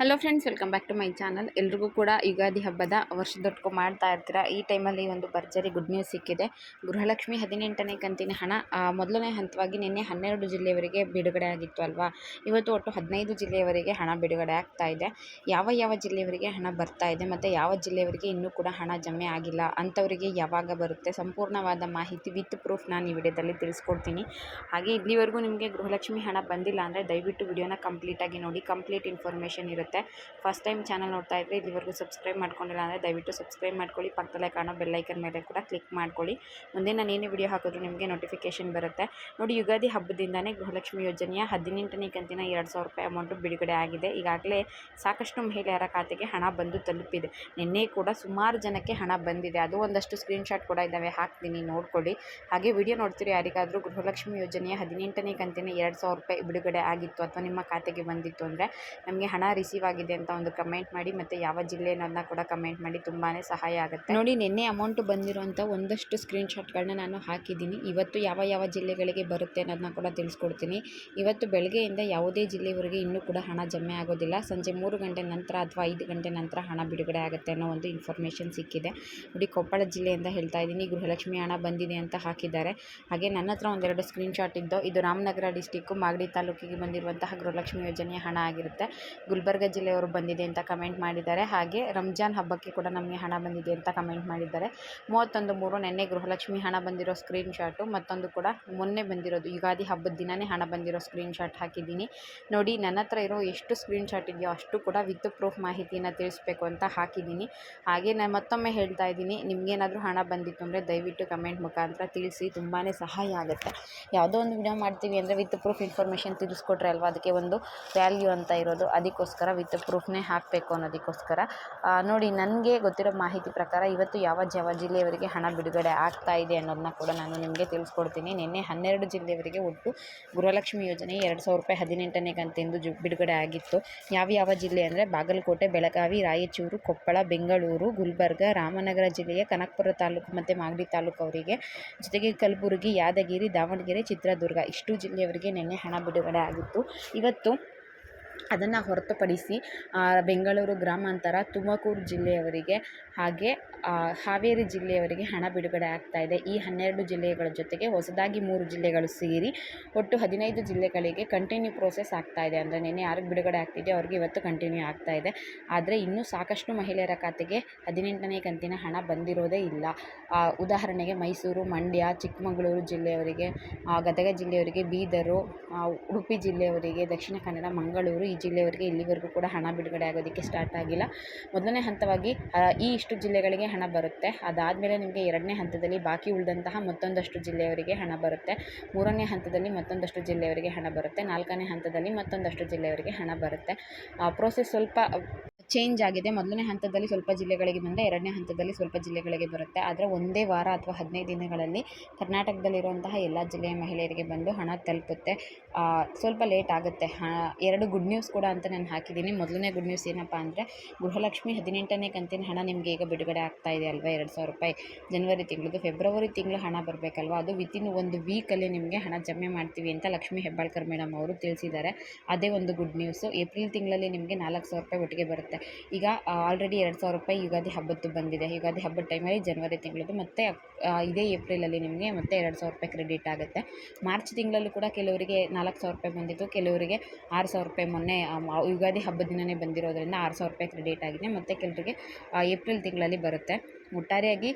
Hello friends welcome back to my channel ಎಲ್ರಿಗೂ ಕೂಡ ಯುಗಾದಿ ಹಬ್ಬದ ವರ್ಷದೊಟ್ಕೊ ಮಾಡ್ತಾ ಇರ್ತೀರಾ? ಈ ಟೈಮಲ್ಲಿ ಒಂದು ಭರ್ಜರಿ ಗುಡ್ ನ್ಯೂಸ್ ಸಿಕ್ಕಿದೆ. ಗೃಹಲಕ್ಷ್ಮಿ ಹದಿನೆಂಟನೇ ಕಂತಿನ ಹಣ ಮೊದಲನೇ ಹಂತವಾಗಿ ನಿನ್ನೆ ಹನ್ನೆರಡು ಜಿಲ್ಲೆಯವರಿಗೆ ಬಿಡುಗಡೆ ಆಗಿತ್ತು ಅಲ್ವಾ? ಇವತ್ತು ಒಟ್ಟು ಹದಿನೈದು ಜಿಲ್ಲೆಯವರೆಗೆ ಹಣ ಬಿಡುಗಡೆ ಆಗ್ತಾ ಇದೆ. ಯಾವ ಯಾವ ಜಿಲ್ಲೆಯವರಿಗೆ ಹಣ ಬರ್ತಾ ಇದೆ ಮತ್ತು ಯಾವ ಜಿಲ್ಲೆಯವರಿಗೆ ಇನ್ನೂ ಕೂಡ ಹಣ ಜಮೆ ಆಗಿಲ್ಲ? ಅಂಥವರಿಗೆ ಯಾವಾಗ ಬರುತ್ತೆ? ಸಂಪೂರ್ಣವಾದ ಮಾಹಿತಿ ವಿತ್ ಪ್ರೂಫ್ ನಾನು ಈ ವಿಡಿಯೋದಲ್ಲಿ ತಿಳಿಸ್ಕೊಡ್ತೀನಿ. ಹಾಗೆ ಇಲ್ಲಿವರೆಗೂ ನಿಮಗೆ ಗೃಹಲಕ್ಷ್ಮಿ ಹಣ ಬಂದಿಲ್ಲ ಅಂದರೆ ದಯವಿಟ್ಟು ವಿಡಿಯೋನ ಕಂಪ್ಲೀಟಾಗಿ ನೋಡಿ. ಕಂಪ್ಲೀಟ್ ಇನ್ಫಾರ್ಮೇಷನ್ ಇರುತ್ತೆ. ಫಸ್ಟ್ ಟೈಮ್ ಚಾನಲ್ ನೋಡ್ತಾ ಇದ್ದರೆ ಇಲ್ಲಿವರೆಗೂ ಸಬ್ಸ್ಕ್ರೈಬ್ ಮಾಡ್ಕೊಂಡಿಲ್ಲ ಅಂದರೆ ದಯವಿಟ್ಟು ಸಬ್ಸ್ಕ್ರೈಬ್ ಮಾಡ್ಕೊಳ್ಳಿ. ಪಕ್ಕದಲ್ಲೇ ಕಾಣೋ ಬೆಲ್ಲೈಕನ್ ಮೇಲೆ ಕೂಡ ಕ್ಲಿಕ್ ಮಾಡ್ಕೊಳ್ಳಿ. ಮುಂದೆ ನಾನು ಏನೇ ವಿಡಿಯೋ ಹಾಕಿದ್ರು ನಿಮಗೆ ನೋಟಿಫಿಕೇಶನ್ ಬರುತ್ತೆ. ನೋಡಿ, ಯುಗಾದಿ ಹಬ್ಬದಿಂದನೇ ಗೃಹಲಕ್ಷ್ಮಿ ಯೋಜನೆಯ ಹದಿನೆಂಟನೇ ಕಂತಿನ ಎರಡು ಸಾವಿರ ರೂಪಾಯಿ ಅಮೌಂಟು ಬಿಡುಗಡೆ ಆಗಿದೆ. ಈಗಾಗಲೇ ಸಾಕಷ್ಟು ಮಹಿಳೆಯರ ಖಾತೆಗೆ ಹಣ ಬಂದು ತಲುಪಿದೆ. ನಿನ್ನೆ ಕೂಡ ಸುಮಾರು ಜನಕ್ಕೆ ಹಣ ಬಂದಿದೆ. ಅದು ಒಂದಷ್ಟು ಸ್ಕ್ರೀನ್ಶಾಟ್ ಕೂಡ ಇದ್ದಾವೆ ಹಾಕ್ತೀನಿ, ನೋಡ್ಕೊಳ್ಳಿ. ಹಾಗೆ ವಿಡಿಯೋ ನೋಡ್ತೀರಿ ಯಾರಿಗಾದರೂ ಗೃಹಲಕ್ಷ್ಮಿ ಯೋಜನೆಯ ಹದಿನೆಂಟನೇ ಕಂತಿನ ಎರಡು ಸಾವಿರ ರೂಪಾಯಿ ಬಿಡುಗಡೆ ಆಗಿತ್ತು ಅಥವಾ ನಿಮ್ಮ ಖಾತೆಗೆ ಬಂದಿತ್ತು ಅಂದರೆ ನಮಗೆ ಹಣ ರಿಸೀವ್ ಆಗಿದೆ ಅಂತ ಒಂದು ಕಮೆಂಟ್ ಮಾಡಿ ಮತ್ತು ಯಾವ ಜಿಲ್ಲೆ ಅನ್ನೋದನ್ನ ಕೂಡ ಕಮೆಂಟ್ ಮಾಡಿ ತುಂಬಾ ಸಹಾಯ ಆಗುತ್ತೆ. ನೋಡಿ, ನಿನ್ನೆ ಅಮೌಂಟ್ ಬಂದಿರುವಂಥ ಒಂದಷ್ಟು ಸ್ಕ್ರೀನ್ಶಾಟ್ಗಳನ್ನ ನಾನು ಹಾಕಿದ್ದೀನಿ. ಇವತ್ತು ಯಾವ ಯಾವ ಜಿಲ್ಲೆಗಳಿಗೆ ಬರುತ್ತೆ ಅನ್ನೋದನ್ನ ಕೂಡ ತಿಳಿಸ್ಕೊಡ್ತೀನಿ. ಇವತ್ತು ಬೆಳಗ್ಗೆಯಿಂದ ಯಾವುದೇ ಜಿಲ್ಲೆಯವರೆಗೆ ಇನ್ನೂ ಕೂಡ ಹಣ ಜಮೆ ಆಗೋದಿಲ್ಲ. ಸಂಜೆ ಮೂರು ಗಂಟೆ ನಂತರ ಅಥವಾ ಐದು ಗಂಟೆ ನಂತರ ಹಣ ಬಿಡುಗಡೆ ಆಗುತ್ತೆ ಅನ್ನೋ ಒಂದು ಇನ್ಫಾರ್ಮೇಷನ್ ಸಿಕ್ಕಿದೆ. ನೋಡಿ, ಕೊಪ್ಪಳ ಜಿಲ್ಲೆಯಿಂದ ಹೇಳ್ತಾ ಇದ್ದೀನಿ, ಗೃಹಲಕ್ಷ್ಮಿ ಹಣ ಬಂದಿದೆ ಅಂತ ಹಾಕಿದ್ದಾರೆ. ಹಾಗೆ ನನ್ನ ಹತ್ರ ಒಂದೆರಡು ಸ್ಕ್ರೀನ್ಶಾಟ್ ಇದ್ದು, ಇದು ರಾಮನಗರ ಡಿಸ್ಟಿಕ್ಕು ಮಾಗಡಿ ತಾಲೂಕಿಗೆ ಬಂದಿರುವಂತಹ ಗೃಹಲಕ್ಷ್ಮಿ ಯೋಜನೆಯ ಹಣ ಆಗಿರುತ್ತೆ. ಗುಲ್ಬರ್ಗ ಜಿಲ್ಲೆಯವರು ಬಂದಿದೆ ಅಂತ ಕಮೆಂಟ್ ಮಾಡಿದ್ದಾರೆ. ಹಾಗೆ ರಂಜಾನ್ ಹಬ್ಬಕ್ಕೆ ಕೂಡ ನಮಗೆ ಹಣ ಬಂದಿದೆ ಅಂತ ಕಮೆಂಟ್ ಮಾಡಿದ್ದಾರೆ. ಮೂವತ್ತೊಂದು ಮೂರು ನಿನ್ನೆ ಗೃಹಲಕ್ಷ್ಮಿ ಹಣ ಬಂದಿರೋ ಸ್ಕ್ರೀನ್ ಶಾಟು ಮತ್ತೊಂದು ಕೂಡ ಮೊನ್ನೆ ಬಂದಿರೋದು. ಯುಗಾದಿ ಹಬ್ಬದ ದಿನವೇ ಹಣ ಬಂದಿರೋ ಸ್ಕ್ರೀನ್ ಶಾಟ್ ಹಾಕಿದ್ದೀನಿ. ನೋಡಿ, ನನ್ನ ಹತ್ರ ಇರೋ ಎಷ್ಟು ಸ್ಕ್ರೀನ್ ಶಾಟ್ ಇದೆಯೋ ಅಷ್ಟು ಕೂಡ ವಿತ್ ಪ್ರೂಫ್ ಮಾಹಿತಿನ ತಿಳಿಸ್ಬೇಕು ಅಂತ ಹಾಕಿದ್ದೀನಿ. ಹಾಗೆ ನಾನು ಮತ್ತೊಮ್ಮೆ ಹೇಳ್ತಾ ಇದ್ದೀನಿ, ನಿಮಗೇನಾದರೂ ಹಣ ಬಂದಿತ್ತು ಅಂದರೆ ದಯವಿಟ್ಟು ಕಮೆಂಟ್ ಮುಖಾಂತರ ತಿಳಿಸಿ. ತುಂಬಾ ಸಹಾಯ ಆಗುತ್ತೆ. ಯಾವುದೋ ಒಂದು ವಿಡಿಯೋ ಮಾಡ್ತೀವಿ ಅಂದರೆ ವಿತ್ ಪ್ರೂಫ್ ಇನ್ಫಾರ್ಮೇಷನ್ ತಿಳಿಸ್ಕೊಟ್ರೆ ಅಲ್ವಾ? ಅದಕ್ಕೆ ಒಂದು ವ್ಯಾಲ್ಯೂ ಅಂತ ಇರೋದು. ಅದಕ್ಕೋಸ್ಕರ ವಿತ್ ಪ್ರೂಫ್ನೇ ಹಾಕಬೇಕು ಅನ್ನೋದಕ್ಕೋಸ್ಕರ. ನೋಡಿ ನನಗೆ ಗೊತ್ತಿರೋ ಮಾಹಿತಿ ಪ್ರಕಾರ ಇವತ್ತು ಯಾವ ಯಾವ ಜಿಲ್ಲೆಯವರಿಗೆ ಹಣ ಬಿಡುಗಡೆ ಆಗ್ತಾ ಇದೆ ಅನ್ನೋದನ್ನ ಕೂಡ ನಾನು ನಿಮಗೆ ತಿಳಿಸ್ಕೊಡ್ತೀನಿ. ನಿನ್ನೆ ಹನ್ನೆರಡು ಜಿಲ್ಲೆಯವರಿಗೆ ಒಟ್ಟು ಗೃಹಲಕ್ಷ್ಮಿ ಯೋಜನೆ ಎರಡು ಸಾವಿರ ರೂಪಾಯಿ ಹದಿನೆಂಟನೇ ಕಂತೆಂದು ಜು, ಬಿಡುಗಡೆ ಆಗಿತ್ತು. ಯಾವ ಯಾವ ಜಿಲ್ಲೆ ಅಂದರೆ ಬಾಗಲಕೋಟೆ, ಬೆಳಗಾವಿ, ರಾಯಚೂರು, ಕೊಪ್ಪಳ, ಬೆಂಗಳೂರು, ಗುಲ್ಬರ್ಗ, ರಾಮನಗರ ಜಿಲ್ಲೆಯ ಕನಕಪುರ ತಾಲೂಕು ಮತ್ತು ಮಾಗಡಿ ತಾಲೂಕು ಅವರಿಗೆ. ಜೊತೆಗೆ ಕಲಬುರಗಿ, ಯಾದಗಿರಿ, ದಾವಣಗೆರೆ, ಚಿತ್ರದುರ್ಗ ಇಷ್ಟು ಜಿಲ್ಲೆಯವರಿಗೆ ನಿನ್ನೆ ಹಣ ಬಿಡುಗಡೆ ಆಗಿತ್ತು. ಇವತ್ತು ಅದನ್ನು ಹೊರತುಪಡಿಸಿ ಬೆಂಗಳೂರು ಗ್ರಾಮಾಂತರ, ತುಮಕೂರು ಜಿಲ್ಲೆಯವರಿಗೆ ಹಾಗೆ ಹಾವೇರಿ ಜಿಲ್ಲೆಯವರಿಗೆ ಹಣ ಬಿಡುಗಡೆ ಆಗ್ತಾ ಇದೆ. ಈ ಹನ್ನೆರಡು ಜಿಲ್ಲೆಗಳ ಜೊತೆಗೆ ಹೊಸದಾಗಿ ಮೂರು ಜಿಲ್ಲೆಗಳು ಸೇರಿ ಒಟ್ಟು ಹದಿನೈದು ಜಿಲ್ಲೆಗಳಿಗೆ ಕಂಟಿನ್ಯೂ ಪ್ರೋಸೆಸ್ ಆಗ್ತಾ ಇದೆ ಅಂದರೆ ನಿನ್ನೆ ಯಾರಿಗೆ ಬಿಡುಗಡೆ ಆಗ್ತಿದೆ, ಅವ್ರಿಗೆ ಇವತ್ತು ಕಂಟಿನ್ಯೂ ಆಗ್ತಾ ಇದೆ. ಆದರೆ ಇನ್ನೂ ಸಾಕಷ್ಟು ಮಹಿಳೆಯರ ಖಾತೆಗೆ ಹದಿನೆಂಟನೇ ಕಂತಿನ ಹಣ ಬಂದಿರೋದೇ ಇಲ್ಲ. ಉದಾಹರಣೆಗೆ ಮೈಸೂರು, ಮಂಡ್ಯ, ಚಿಕ್ಕಮಗಳೂರು ಜಿಲ್ಲೆಯವರಿಗೆ ಗದಗ ಜಿಲ್ಲೆಯವರಿಗೆ, ಬೀದರು ಉಡುಪಿ ಜಿಲ್ಲೆಯವರಿಗೆ, ದಕ್ಷಿಣ ಕನ್ನಡ, ಮಂಗಳೂರು ಈ ಜಿಲ್ಲೆಯವರಿಗೆ ಇಲ್ಲಿವರೆಗೂ ಕೂಡ ಹಣ ಬಿಡುಗಡೆ ಆಗೋದಕ್ಕೆ ಸ್ಟಾರ್ಟ್ ಆಗಿಲ್ಲ. ಮೊದಲನೇ ಹಂತವಾಗಿ ಈ ಇಷ್ಟು ಜಿಲ್ಲೆಗಳಿಗೆ ಹಣ ಬರುತ್ತೆ. ಅದಾದಮೇಲೆ ನಿಮಗೆ ಎರಡನೇ ಹಂತದಲ್ಲಿ ಬಾಕಿ ಉಳಿದಂತಹ ಮತ್ತೊಂದಷ್ಟು ಜಿಲ್ಲೆಯವರಿಗೆ ಹಣ ಬರುತ್ತೆ. ಮೂರನೇ ಹಂತದಲ್ಲಿ ಮತ್ತೊಂದಷ್ಟು ಜಿಲ್ಲೆಯವರಿಗೆ ಹಣ ಬರುತ್ತೆ. ನಾಲ್ಕನೇ ಹಂತದಲ್ಲಿ ಮತ್ತೊಂದಷ್ಟು ಜಿಲ್ಲೆಯವರಿಗೆ ಹಣ ಬರುತ್ತೆ. ಪ್ರೋಸೆಸ್ ಸ್ವಲ್ಪ ಚೇಂಜ್ ಆಗಿದೆ. ಮೊದಲನೇ ಹಂತದಲ್ಲಿ ಸ್ವಲ್ಪ ಜಿಲ್ಲೆಗಳಿಗೆ ಬಂದರೆ ಎರಡನೇ ಹಂತದಲ್ಲಿ ಸ್ವಲ್ಪ ಜಿಲ್ಲೆಗಳಿಗೆ ಬರುತ್ತೆ. ಆದರೆ ಒಂದೇ ವಾರ ಅಥವಾ ಹದಿನೈದು ದಿನಗಳಲ್ಲಿ ಕರ್ನಾಟಕದಲ್ಲಿರುವಂತಹ ಎಲ್ಲ ಜಿಲ್ಲೆಯ ಮಹಿಳೆಯರಿಗೆ ಬಂದು ಹಣ ತಲುಪುತ್ತೆ. ಸ್ವಲ್ಪ ಲೇಟ್ ಆಗುತ್ತೆ. ಎರಡು ಗುಡ್ ನ್ಯೂಸ್ ಕೂಡ ಅಂತ ನಾನು ಹಾಕಿದ್ದೀನಿ. ಮೊದಲನೇ ಗುಡ್ ನ್ಯೂಸ್ ಏನಪ್ಪ ಅಂದರೆ ಗೃಹಲಕ್ಷ್ಮಿ ಹದಿನೆಂಟನೇ ಕಂತಿನ ಹಣ ನಿಮಗೆ ಈಗ ಬಿಡುಗಡೆ ಆಗ್ತಾ ಇದೆ ಅಲ್ವಾ? ಎರಡು ಸಾವಿರ ರೂಪಾಯಿ ಜನವರಿ ತಿಂಗಳದು ಫೆಬ್ರವರಿ ತಿಂಗಳು ಹಣ ಬರಬೇಕಲ್ವಾ? ಅದು ವಿತಿನ್ ಒಂದು ವೀಕಲ್ಲಿ ನಿಮಗೆ ಹಣ ಜಮೆ ಮಾಡ್ತೀವಿ ಅಂತ ಲಕ್ಷ್ಮೀ ಹೆಬ್ಬಾಳ್ಕರ್ ಮೇಡಮ್ ಅವರು ತಿಳಿಸಿದ್ದಾರೆ. ಅದೇ ಒಂದು ಗುಡ್ ನ್ಯೂಸು ಏಪ್ರಿಲ್ ತಿಂಗಳಲ್ಲಿ ನಿಮಗೆ ನಾಲ್ಕು ಸಾವಿರ ರೂಪಾಯಿ ಒಟ್ಟಿಗೆ ಬರುತ್ತೆ. ಈಗ ಆಲ್ರೆಡಿ ಎರಡು ಸಾವಿರ ರೂಪಾಯಿ ಯುಗಾದಿ ಹಬ್ಬದ್ದು ಬಂದಿದೆ. ಯುಗಾದಿ ಹಬ್ಬದ ಟೈಮಲ್ಲಿ ಜನವರಿ ತಿಂಗಳದ್ದು ಮತ್ತೆ ಇದೇ ಏಪ್ರಿಲಲ್ಲಿ ನಿಮಗೆ ಮತ್ತೆ ಎರಡು ಸಾವಿರ ರೂಪಾಯಿ ಕ್ರೆಡಿಟ್ ಆಗುತ್ತೆ. ಮಾರ್ಚ್ ತಿಂಗಳಲ್ಲೂ ಕೂಡ ಕೆಲವರಿಗೆ ನಾಲ್ಕು ಸಾವಿರ ರೂಪಾಯಿ ಬಂದಿತ್ತು. ಕೆಲವರಿಗೆ ಆರು ಸಾವಿರ ರೂಪಾಯಿ ಮೊನ್ನೆ ಯುಗಾದಿ ಹಬ್ಬದ ದಿನವೇ ಬಂದಿರೋದ್ರಿಂದ ಆರು ಸಾವಿರ ರೂಪಾಯಿ ಕ್ರೆಡಿಟ್ ಆಗಿದೆ. ಮತ್ತು ಕೆಲವರಿಗೆ ಏಪ್ರಿಲ್ ತಿಂಗಳಲ್ಲಿ ಬರುತ್ತೆ. ಒಟ್ಟಾರೆಯಾಗಿ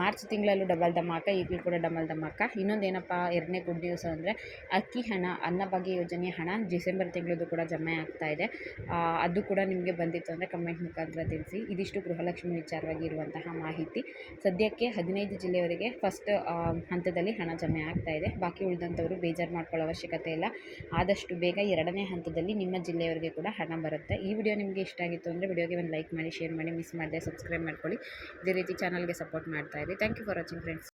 ಮಾರ್ಚ್ ತಿಂಗಳಲ್ಲೂ ಡಬಲ್ ಧಮಾಕ, ಈಗಲೂ ಕೂಡ ಡಬಲ್ ಧಮಾಕ. ಇನ್ನೊಂದು ಏನಪ್ಪ ಎರಡನೇ ಗುಡ್ ನ್ಯೂಸ್ ಅಂದರೆ ಅಕ್ಕಿ ಹಣ ಅನ್ನಭಾಗ್ಯ ಯೋಜನೆಯ ಹಣ ಡಿಸೆಂಬರ್ ತಿಂಗಳದ್ದು ಕೂಡ ಜಮೆ ಆಗ್ತಾ ಇದೆ. ಅದು ಕೂಡ ನಿಮಗೆ ಬಂದಿತ್ತು ಅಂದರೆ ಕಮೆಂಟ್ ಮುಖಾಂತರ ತಿಳಿಸಿ. ಇದಿಷ್ಟು ಗೃಹಲಕ್ಷ್ಮಿ ವಿಚಾರವಾಗಿ ಇರುವಂತಹ ಮಾಹಿತಿ. ಸದ್ಯಕ್ಕೆ ಹದಿನೈದು ಜಿಲ್ಲೆಯವರಿಗೆ ಫಸ್ಟ್ ಹಂತದಲ್ಲಿ ಹಣ ಜಮೆ ಆಗ್ತಾ ಇದೆ. ಬಾಕಿ ಉಳಿದಂಥವರು ಬೇಜಾರು ಮಾಡ್ಕೊಳ್ಳೋ ಅವಶ್ಯಕತೆ ಇಲ್ಲ. ಆದಷ್ಟು ಬೇಗ ಎರಡನೇ ಹಂತದಲ್ಲಿ ನಿಮ್ಮ ಜಿಲ್ಲೆಯವರಿಗೆ ಕೂಡ ಹಣ ಬರುತ್ತೆ. ಈ ವಿಡಿಯೋ ನಿಮಗೆ ಇಷ್ಟ ಆಗಿತ್ತು ಅಂದರೆ ವಿಡಿಯೋಗೆ ಒಂದು ಲೈಕ್ ಮಾಡಿ, ಶೇರ್ ಮಾಡಿ, ಮಿಸ್ ಮಾಡದೆ ಸಬ್ಸ್ಕ್ರೈಬ್ ಮಾಡ್ಕೊಳ್ಳಿ. ರೀತಿ ಚಾನಲ್ಗೆ ಸಪೋರ್ಟ್ ಮಾಡ್ತಾ ಇರಿ. Thank you for watching friends